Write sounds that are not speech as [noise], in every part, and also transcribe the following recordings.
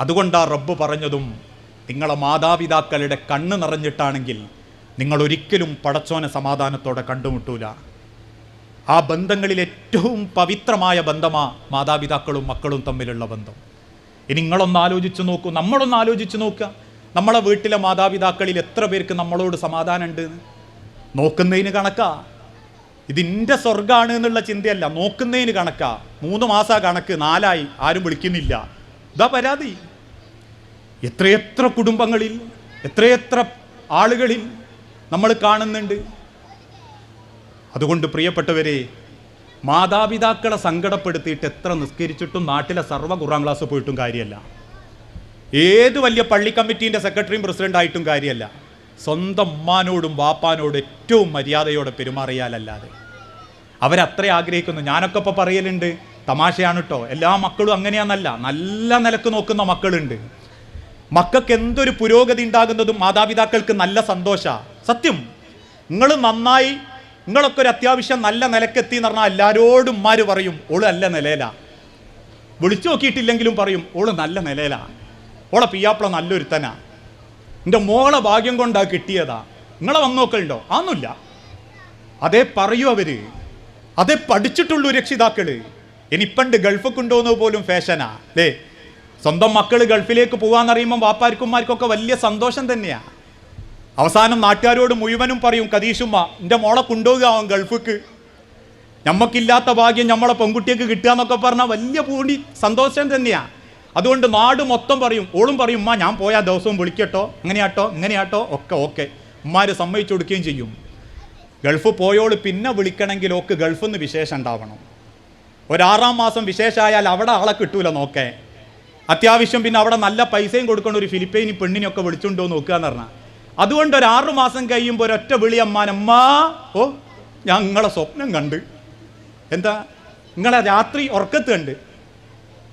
അതുകൊണ്ടാ റബ്ബ് പറഞ്ഞതും നിങ്ങളെ മാതാപിതാക്കളുടെ കണ്ണ് നിറഞ്ഞിട്ടാണെങ്കിൽ നിങ്ങൾ ഒരിക്കലും പടച്ചോനെ സമാധാനത്തോടെ കണ്ടുമുട്ടൂല. ആ ബന്ധങ്ങളിൽ ഏറ്റവും പവിത്രമായ ബന്ധമാ മാതാപിതാക്കളും മക്കളും തമ്മിലുള്ള ബന്ധം. ഇനി നിങ്ങളൊന്ന് ആലോചിച്ച് നോക്കൂ നമ്മളൊന്ന് ആലോചിച്ച് നോക്കുക. നമ്മളെ വീട്ടിലെ മാതാപിതാക്കളിൽ എത്ര പേർക്ക് നമ്മളോട് സമാധാനം ഉണ്ട് നോക്കുന്നതിന് കണക്കാ. ഇതിന്റെ സ്വർഗമാണ് എന്നുള്ള ചിന്തയല്ല നോക്കുന്നതിന് കണക്കാ. മൂന്ന് മാസാ കണക്ക് നാലായി ആരും വിളിക്കുന്നില്ല. ഇതാ പരാതി. എത്രയെത്ര കുടുംബങ്ങളിൽ എത്രയെത്ര ആളുകളിൽ നമ്മൾ കാണുന്നുണ്ട്. അതുകൊണ്ട് പ്രിയപ്പെട്ടവരെ മാതാപിതാക്കളെ സങ്കടപ്പെടുത്തിയിട്ട് എത്ര നിസ്കരിച്ചിട്ടും നാട്ടിലെ സർവ കുറാം ക്ലാസ് പോയിട്ടും കാര്യമല്ല. ഏത് വലിയ പള്ളി കമ്മിറ്റീന്റെ സെക്രട്ടറിയും പ്രസിഡന്റ് ആയിട്ടും കാര്യമല്ല. സ്വന്തം ഉമ്മാനോടും വാപ്പാനോടും ഏറ്റവും മര്യാദയോടെ പെരുമാറിയാലല്ലാതെ. അവരത്ര ആഗ്രഹിക്കുന്നു. ഞാനൊക്കെ ഇപ്പോൾ പറയലുണ്ട് തമാശയാണ് കേട്ടോ എല്ലാ മക്കളും അങ്ങനെയാണെന്നല്ല നല്ല നിലയ്ക്ക് നോക്കുന്ന മക്കളുണ്ട്. മക്കൾക്ക് എന്തൊരു പുരോഗതി ഉണ്ടാകുന്നതും മാതാപിതാക്കൾക്ക് നല്ല സന്തോഷ. സത്യം. നിങ്ങൾ നന്നായി നിങ്ങളൊക്കെ ഒരു അത്യാവശ്യം നല്ല നിലക്കെത്തി എന്ന് പറഞ്ഞാൽ എല്ലാവരോടും ഉമ്മാര് പറയും ഓൾ നല്ല നിലയിലാ. വിളിച്ചു നോക്കിയിട്ടില്ലെങ്കിലും പറയും ഓൾ നല്ല നിലയിലാ. ഓളെ പിയാപ്പിള നല്ലൊരുത്തനാ. എന്റെ മോളെ ഭാഗ്യം കൊണ്ടാ കിട്ടിയതാ. നിങ്ങളെ വന്നു നോക്കലുണ്ടോ ആന്നില്ല അതേ പറയൂ അവർ. അതേ പഠിച്ചിട്ടുള്ളൂ രക്ഷിതാക്കൾ. ഇനി പണ്ട് ഗൾഫ് കൊണ്ടുപോകുന്നത് പോലും ഫാഷനാ. അല്ലേ സ്വന്തം മക്കൾ ഗൾഫിലേക്ക് പോകാന്നറിയുമ്പോൾ വാപ്പാർക്കുമാർക്കൊക്കെ വലിയ സന്തോഷം തന്നെയാണ് അവസാനം നാട്ടുകാരോട് മുഴുവനും പറയും കതീഷുമ്മ എന്റെ മോളെ കൊണ്ടുപോകാവും ഗൾഫിക്ക്. ഞമ്മക്കില്ലാത്ത ഭാഗ്യം നമ്മളെ പെൺകുട്ടിയൊക്കെ കിട്ടുക എന്നൊക്കെ പറഞ്ഞാൽ വലിയ പൂണ്ടി സന്തോഷം തന്നെയാണ് അതുകൊണ്ട് നാട് മൊത്തം പറയും ഓളും പറയും ഉമ്മ ഞാൻ പോയാൽ ദിവസവും വിളിക്കട്ടോ ഇങ്ങനെയാട്ടോ ഇങ്ങനെയാട്ടോ ഒക്കെ ഓക്കെ ഉമ്മാര് സമ്മതിച്ചു കൊടുക്കുകയും ചെയ്യും. ഗൾഫ് പോയോൾ പിന്നെ വിളിക്കണമെങ്കിൽ ഓക്ക് ഗൾഫിൽ നിന്ന് വിശേഷം ഉണ്ടാവണം. ഒരാറാം മാസം വിശേഷമായാൽ അവിടെ ആളെ കിട്ടൂല നോക്കേ. അത്യാവശ്യം പിന്നെ അവിടെ നല്ല പൈസയും കൊടുക്കണം ഒരു ഫിലിപ്പൈനി പെണ്ണിനെയൊക്കെ വിളിച്ചുണ്ടോ നോക്കുക എന്ന് പറഞ്ഞാൽ അതുകൊണ്ട് ഒരു ആറു മാസം കഴിയുമ്പോൾ ഒരൊറ്റ വിളി അമ്മാനമ്മ ഓ ഞങ്ങളെ സ്വപ്നം കണ്ട്. എന്താ? നിങ്ങളെ രാത്രി ഉറക്കത്ത് കണ്ട്.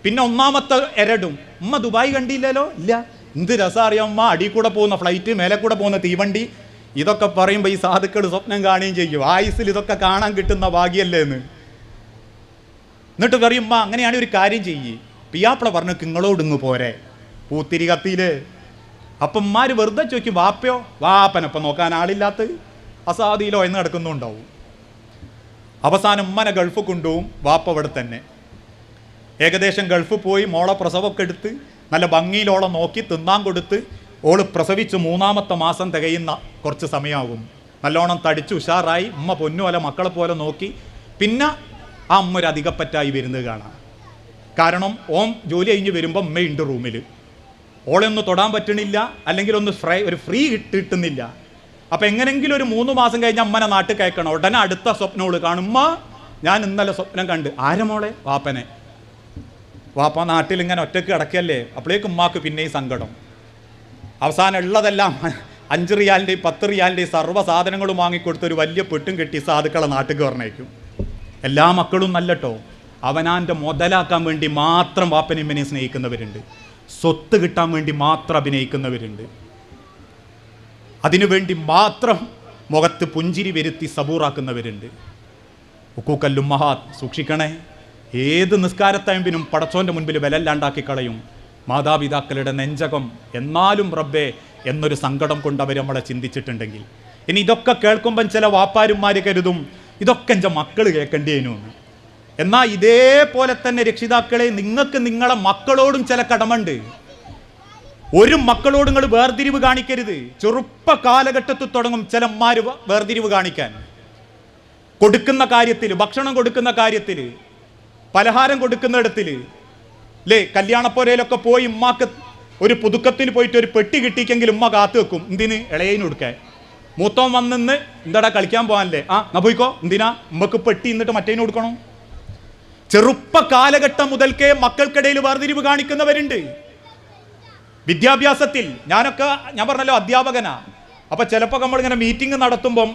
പിന്നെ ഒന്നാമത്തെ എരടും. ഉമ്മ ദുബായ് കണ്ടില്ലല്ലോ? ഇല്ല. എന്ത് രസം അറിയാം ഉമ്മ അടി കൂടെ പോകുന്ന ഫ്ലൈറ്റ് മേലെ കൂടെ പോകുന്ന തീവണ്ടി. ഇതൊക്കെ പറയുമ്പോൾ ഈ സാധുക്കൾ സ്വപ്നം കാണുകയും ചെയ്യും. ആയുസിൽ ഇതൊക്കെ കാണാൻ കിട്ടുന്ന ഭാഗ്യല്ലേ എന്ന്. എന്നിട്ട് പറയും ഉമ്മ അങ്ങനെയാണ് ഒരു കാര്യം ചെയ്യ്. പിയാപ്പിള പറഞ്ഞു നിങ്ങളോട് ഇങ്ങ് പോരെ. പൂത്തിരി കത്തിയിൽ. അപ്പം ഉമ്മാര് വെറുതെ ചോദിക്കും വാപ്പയോ? വാപ്പനപ്പം നോക്കാൻ ആളില്ലാത്ത അസാദിയിലോ എന്ന് കിടക്കുന്നുണ്ടാവും. അവസാനം ഉമ്മനെ ഗൾഫ് കൊണ്ടുപോകും വാപ്പ അവിടെ തന്നെ. ഏകദേശം ഗൾഫ് പോയി മോളെ പ്രസവമൊക്കെ എടുത്ത് നല്ല ഭംഗിയിലോളം നോക്കി തിന്നാൻ കൊടുത്ത് ഓൾ പ്രസവിച്ച് മൂന്നാമത്തെ മാസം തികയുന്ന കുറച്ച് സമയമാകും. നല്ലോണം തടിച്ച് ഉഷാറായി ഉമ്മ പൊന്നുപോലെ മക്കളെ പോലെ നോക്കി പിന്നെ ആ അമ്മ ഒരു അധികപ്പറ്റായി വരുന്നത് കാണാം. കാരണം ഓം ജോലി കഴിഞ്ഞ് വരുമ്പോൾ ഉമ്മയുണ്ട് റൂമിൽ ഓളെ ഒന്ന് തൊടാൻ പറ്റണില്ല അല്ലെങ്കിൽ ഒന്ന് ഫ്രൈ ഒരു ഫ്രീ കിട്ടുന്നില്ല അപ്പം എങ്ങനെങ്കിലും ഒരു മൂന്ന് മാസം കഴിഞ്ഞ് അമ്മനെ നാട്ടിൽ കയക്കണം. ഉടനെ അടുത്ത സ്വപ്നോൾ കാണുമ്മ ഞാൻ ഇന്നലെ സ്വപ്നം കണ്ട്. ആരമോളെ വാപ്പനെ. വാപ്പ നാട്ടിൽ ഇങ്ങനെ ഒറ്റയ്ക്ക് കിടക്കല്ലേ? അപ്പോഴേക്കും ഉമ്മാക്ക് പിന്നെയും സങ്കടം. അവസാനം ഉള്ളതെല്ലാം [laughs] അഞ്ച് റിയാലിന്റെയും പത്ത് റിയാലിന്റെയും സർവ സാധനങ്ങളും വാങ്ങിക്കൊടുത്ത് ഒരു വലിയ പെട്ടും കെട്ടി സാധുക്കളെ നാട്ടിൽ പറഞ്ഞേക്കും എല്ലാ മക്കളും നല്ലട്ടോ അവനാന്റെ മുതലാക്കാൻ വേണ്ടി മാത്രം വാപ്പനിമ്മനെ സ്നേഹിക്കുന്നവരുണ്ട്. സ്വത്ത് കിട്ടാൻ വേണ്ടി മാത്രം അഭിനയിക്കുന്നവരുണ്ട്. അതിനുവേണ്ടി മാത്രം മുഖത്ത് പുഞ്ചിരി വരുത്തി സബൂറാക്കുന്നവരുണ്ട്. ഉക്കൂക്കല്ലും മഹാ സൂക്ഷിക്കണേ. ഏത് നിസ്കാരത്തയമ്പിനും പടച്ചോന്റെ മുൻപിൽ വിലല്ലാണ്ടാക്കി കളയും മാതാപിതാക്കളുടെ നെഞ്ചകം എന്നാലും റബ്ബേ എന്നൊരു സങ്കടം കൊണ്ട് അവർ നമ്മളെ ചിന്തിച്ചിട്ടുണ്ടെങ്കിൽ. ഇനി ഇതൊക്കെ കേൾക്കുമ്പം ചില വാപ്പാരുമാർ കരുതും ഇതൊക്കെ എന്റെ മക്കൾ കേൾക്കേണ്ടിയേനു എന്ന് എന്നാൽ ഇതേപോലെ തന്നെ രക്ഷിതാക്കളെ നിങ്ങൾക്ക് നിങ്ങളെ മക്കളോടും ചില കടമുണ്ട്. ഒരു മക്കളോട് നിങ്ങൾ വേർതിരിവ് കാണിക്കരുത്. ചെറുപ്പ കാലഘട്ടത്തിൽ തുടങ്ങും ചിലന്മാർ വേർതിരിവ് കാണിക്കാൻ. കൊടുക്കുന്ന കാര്യത്തിൽ ഭക്ഷണം കൊടുക്കുന്ന കാര്യത്തിൽ പലഹാരം കൊടുക്കുന്നിടത്തിൽ അല്ലേ കല്യാണപ്പോരയിലൊക്കെ പോയി ഉമ്മാക്ക് ഒരു പുതുക്കത്തിന് പോയിട്ട് ഒരു പെട്ടി കിട്ടിക്കെങ്കിൽ ഉമ്മ കാത്തു വെക്കും. എന്തിന്? ഇളയതിന് കൊടുക്കാൻ. മൂത്തോൻ വന്നിന്ന് എന്താടാ കളിക്കാൻ പോകാനല്ലേ? ആ എന്നാ പോയിക്കോ. എന്തിനാ? ഉമ്മക്ക് പെട്ടി എന്നിട്ട് മറ്റേന് കൊടുക്കണം? ചെറുപ്പ കാലഘട്ടം മുതൽക്കേ മക്കൾക്കിടയിൽ വേർതിരിവ് കാണിക്കുന്നവരുണ്ട്. വിദ്യാഭ്യാസത്തിൽ ഞാനൊക്കെ ഞാൻ പറഞ്ഞല്ലോ അധ്യാപകനാ. അപ്പൊ ചിലപ്പോൾ നമ്മളിങ്ങനെ മീറ്റിംഗ് നടത്തുമ്പം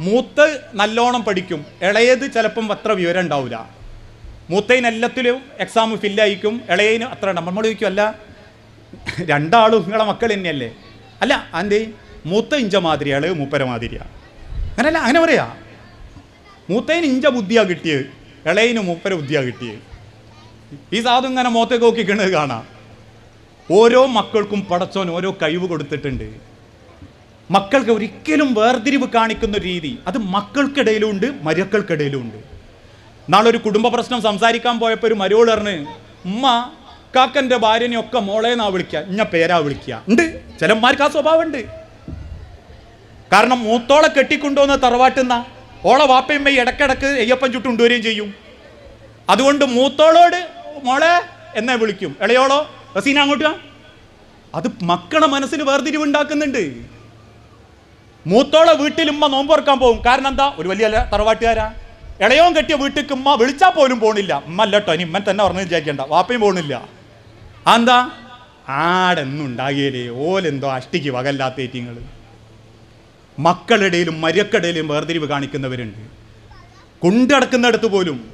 മൂത്ത് നല്ലോണം പഠിക്കും. ഇളയത് ചിലപ്പം അത്ര വിവരം ഉണ്ടാവില്ല മൂത്തയിന് എല്ലാത്തിലും എക്സാം ഫില്ലായിരിക്കും ഇളയതിന് അത്ര നമ്മൾ ചോദിക്കും അല്ല രണ്ടാളും നിങ്ങളെ മക്കൾ തന്നെയല്ലേ? അല്ല അതിന്റെ മൂത്ത ഇഞ്ച മാതിരിയാൾ മൂപ്പര മാതിരിയാണ് അങ്ങനല്ല അങ്ങനെ പറയാ. മൂത്തയിന് ഇഞ്ച ബുദ്ധിയാണ് കിട്ടിയത്. ഇളയതിന് മൂപ്പര ബുദ്ധിയാ കിട്ടിയത് ഈ സാധു ഇങ്ങനെ മുഖത്തേക്ക് നോക്കിക്കണത് കാണാം. ഓരോ മക്കൾക്കും പടച്ചോൻ ഓരോ കഴിവ് കൊടുത്തിട്ടുണ്ട്. മക്കൾക്ക് ഒരിക്കലും വേർതിരിവ് കാണിക്കുന്ന രീതി അത് മക്കൾക്കിടയിലും ഉണ്ട് മരക്കൾക്കിടയിലും ഉണ്ട് നാളെ ഒരു കുടുംബ പ്രശ്നം സംസാരിക്കാൻ പോയപ്പോൾ ഒരു മരോൾ പറഞ്ഞ് ഉമ്മ കാക്കന്റെ ഭാര്യനെയൊക്കെ മോളേന്നാ വിളിക്കുക ഇഞ്ഞ പേരാ വിളിക്കുക ഉണ്ട്. ചിലന്മാർക്ക് ആ സ്വഭാവമുണ്ട്. കാരണം മൂത്തോളെ കെട്ടിക്കൊണ്ടുവന്ന തറവാട്ടുന്ന? ഓളെ വാപ്പയമ്മ ഇടക്കിടക്ക് അയ്യപ്പൻ ചുട്ടുകൊണ്ടുവരികയും ചെയ്യും. അതുകൊണ്ട് മൂത്തോളോട് മോളെ എന്നെ വിളിക്കും. ഇളയോളോ റസീന അങ്ങോട്ട്. അത് മക്കളെ മനസ്സിൽ വേർതിരിവ് ഉണ്ടാക്കുന്നുണ്ട് മൂത്തോളെ വീട്ടിൽ ഉമ്മ നോമ്പുറക്കാൻ പോകും. കാരണം എന്താ? ഒരു വലിയ തറവാട്ടുകാരാ. ഇളയോൻ കെട്ടിയ വീട്ടിലേക്ക് ഉമ്മ വിളിച്ചാൽ പോലും പോണില്ല. ഉമ്മ അല്ലട്ടോ ഇനി ഉമ്മൻ തന്നെ പറഞ്ഞു വിചാരിക്കണ്ട. വാപ്പയും പോണില്ല. എന്താ ആടെന്നുണ്ടാകിയല്ലേ ഓലെന്തോ അഷ്ടിക്ക് വകല്ലാത്ത ഏറ്റിങ്ങൾ മക്കളുടെയിലും മര്യക്കിടയിലും വേർതിരിവ് കാണിക്കുന്നവരുണ്ട്. കൊണ്ടടക്കുന്നിടത്ത് പോലും.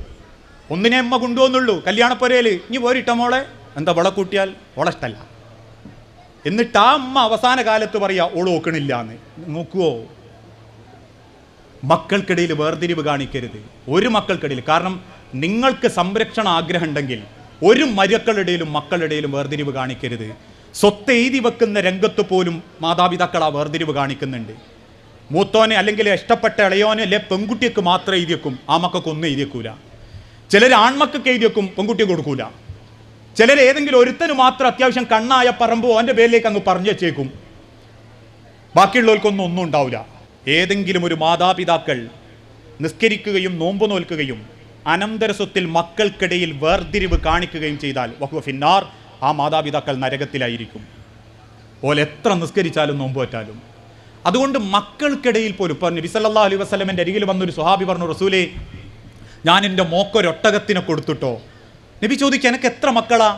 ഒന്നിനെ അമ്മ കൊണ്ടുപോകുന്നുള്ളൂ കല്യാണപ്പുരയിൽ ഇനി പോരിട്ട മോളെ? എന്താ വള കൂട്ടിയാൽ? ഓളെ ഇഷ്ടല്ല. എന്നിട്ട് ആ അമ്മ അവസാന കാലത്ത് പറയാ ഓൾ നോക്കണില്ല എന്ന് നോക്കുവോ? മക്കൾക്കിടയിൽ വേർതിരിവ് കാണിക്കരുത്. ഒരു മക്കൾക്കിടയിൽ. കാരണം നിങ്ങൾക്ക് സംരക്ഷണ ആഗ്രഹം ഉണ്ടെങ്കിൽ ഒരു മരക്കളുടെയിലും മക്കളുടെയിലും വേർതിരിവ് കാണിക്കരുത്. സ്വത്ത് എഴുതി വെക്കുന്ന രംഗത്ത് പോലും മാതാപിതാക്കൾ ആ വേർതിരിവ് കാണിക്കുന്നുണ്ട്. മൂത്തോനെ അല്ലെങ്കിൽ ഇഷ്ടപ്പെട്ട ഇളയോനെ അല്ലെ പെൺകുട്ടിക്ക് മാത്രം എഴുതി വെക്കും. ആ മക്കൾക്ക് ഒന്നും എഴുതി വെക്കൂല. ചിലർ ആൺമക്കൾക്ക് എഴുതി വെക്കും പെൺകുട്ടിയെ കൊടുക്കൂല. ചിലർ ഏതെങ്കിലും ഒരുത്തന് മാത്രം അത്യാവശ്യം കണ്ണായ പറമ്പോ അവന്റെ പേരിലേക്ക് അങ്ങ് പറഞ്ഞു വെച്ചേക്കും. ബാക്കിയുള്ളവർക്കൊന്നും ഒന്നും ഉണ്ടാവില്ല ഏതെങ്കിലും ഒരു മാതാപിതാക്കൾ നിസ്കരിക്കുകയും നോമ്പ് നോൽക്കുകയും അനന്തരസ്വത്തിൽ മക്കൾക്കിടയിൽ വേർതിരിവ് കാണിക്കുകയും ചെയ്താൽ വഹുവ ഫിന്നാർ ആ മാതാപിതാക്കൾ നരകത്തിലായിരിക്കും. ഓലെത്ര നിസ്കരിച്ചാലും നോമ്പ് പറ്റാലും. അതുകൊണ്ട് മക്കൾക്കിടയിൽ പോലും ഇപ്പോൾ നബി സല്ലല്ലാഹു അലൈഹി വസ്ലമിന്റെ അരികിൽ വന്നൊരു സുഹാബി പറഞ്ഞു റസൂലേ ഞാൻ എന്റെ മോക്കൊരൊട്ടകത്തിനെ കൊടുത്തുട്ടോ? നബി ചോദിക്കുക എനിക്ക് എത്ര മക്കളാ?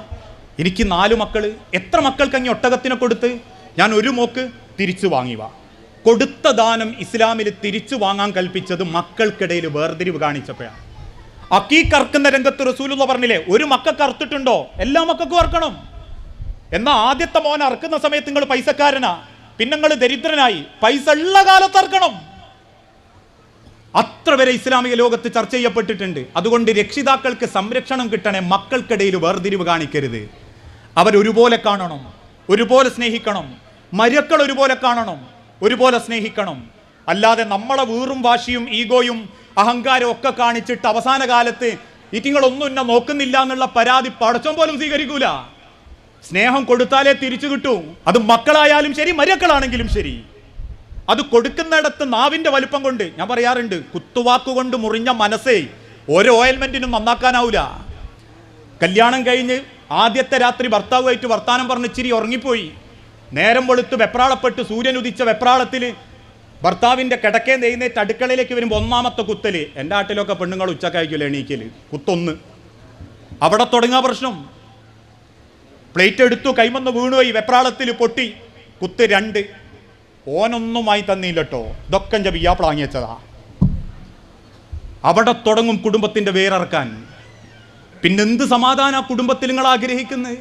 എനിക്ക് നാല് മക്കൾ എത്ര മക്കൾക്ക് അങ്ങ് ഒട്ടകത്തിനെ കൊടുത്ത്? ഞാൻ ഒരു മോക്ക് തിരിച്ചു വാങ്ങിവ കൊടുത്ത ദാനം ഇസ്ലാമിൽ തിരിച്ചു വാങ്ങാൻ കൽപ്പിച്ചത് മക്കൾക്കിടയിൽ വേർതിരിവ് കാണിച്ചപ്പോഴാണ് അക്കീക്കറക്കുന്ന രംഗത്ത് റസൂലുള്ള പറഞ്ഞില്ലേ ഒരു മക്ക അറുത്തിട്ടുണ്ടോ? എല്ലാ മക്കൾക്കും അറക്കണം. എന്നാൽ ആദ്യത്തെ മോൻ അറക്കുന്ന സമയത്ത് നിങ്ങൾ പൈസക്കാരനാ. പിന്നെ നിങ്ങൾ ദരിദ്രനായി പൈസ ഉള്ള കാലത്ത് അറക്കണം അത്ര വരെ ഇസ്ലാമിക ലോകത്ത് ചർച്ച ചെയ്യപ്പെട്ടിട്ടുണ്ട്. അതുകൊണ്ട് രക്ഷിതാക്കൾക്ക് സംരക്ഷണം കിട്ടണേ മക്കൾക്കിടയിൽ വേർതിരിവ് കാണിക്കരുത്. അവരൊരുപോലെ കാണണം ഒരുപോലെ സ്നേഹിക്കണം. മരക്കൾ ഒരുപോലെ കാണണം ഒരുപോലെ സ്നേഹിക്കണം. അല്ലാതെ നമ്മളെ വീറും വാശിയും ഈഗോയും അഹങ്കാരവും ഒക്കെ കാണിച്ചിട്ട് അവസാന കാലത്ത് ഇറ്റിങ്ങളൊന്നും എന്നെ നോക്കുന്നില്ല എന്നുള്ള പരാതി പടച്ചം പോലും സ്വീകരിക്കൂല. സ്നേഹം കൊടുത്താലേ തിരിച്ചു കിട്ടൂ. അത് മക്കളായാലും ശരി മരക്കളാണെങ്കിലും ശരി. അത് കൊടുക്കുന്നിടത്ത് നാവിന്റെ വലിപ്പം കൊണ്ട് ഞാൻ പറയാറുണ്ട് കുത്തുവാക്കുകൊണ്ട് മുറിഞ്ഞ മനസ്സേ ഓരോ ഓയിൽമെന്റിനും നന്നാക്കാനാവൂല. കല്യാണം കഴിഞ്ഞ് ആദ്യത്തെ രാത്രി ഭർത്താവുമായിട്ട് വർത്താനം പറഞ്ഞ് ഇച്ചിരി ഉറങ്ങിപ്പോയി. നേരം വെളുത്ത് വെപ്രാളപ്പെട്ട് സൂര്യൻ ഉദിച്ച വെപ്രാളത്തിൽ ഭർത്താവിന്റെ കിടക്കേ നെയ്യുന്നേറ്റ് അടുക്കളയിലേക്ക് വരുമ്പോൾ ഒന്നാമത്തെ കുത്തൽ. എന്റെ നാട്ടിലൊക്കെ പെണ്ണുങ്ങൾ ഉച്ചക്കായിക്കില്ല എണീക്കൽ? കുത്തൊന്ന്. അവിടെ തുടങ്ങുക പ്രശ്നം. പ്ലേറ്റ് എടുത്തു കൈമന്ന് വീണുപോയി വെപ്രാളത്തിൽ പൊട്ടി. കുത്ത് രണ്ട്. ഓനൊന്നുമായി തന്നില്ലട്ടോ. ഇതൊക്കെ എന്റെ ബിയ്യാപ്പിള വാങ്ങിയച്ചതാ. അവിടെ തുടങ്ങും കുടുംബത്തിന്റെ വേറിറക്കാൻ. പിന്നെന്ത് സമാധാന കുടുംബത്തിൽ നിങ്ങൾ ആഗ്രഹിക്കുന്നത്?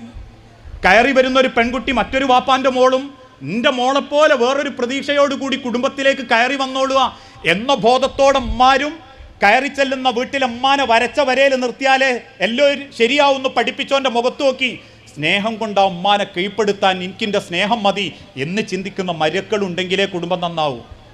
കയറി വരുന്ന ഒരു പെൺകുട്ടി മറ്റൊരു വാപ്പാന്റെ മോളും നിന്റെ മോളെപ്പോലെ വേറൊരു പ്രതീക്ഷയോടുകൂടി കുടുംബത്തിലേക്ക് കയറി വന്നോളുക എന്ന ബോധത്തോടെ അമ്മാരും കയറി ചെല്ലുന്ന വീട്ടിലെ അമ്മാനെ വരച്ച വരയിൽ നിർത്തിയാലേ എല്ലാവരും ശരിയാവുന്നു പഠിപ്പിച്ചോന്റെ മുഖത്ത് നോക്കി. സ്നേഹം കൊണ്ട് അമ്മാനെ കീഴ്പ്പെടുത്താൻ എനിക്കിന്റെ സ്നേഹം മതി എന്ന് ചിന്തിക്കുന്ന മരക്കളുണ്ടെങ്കിലേ കുടുംബം നന്നാവൂ.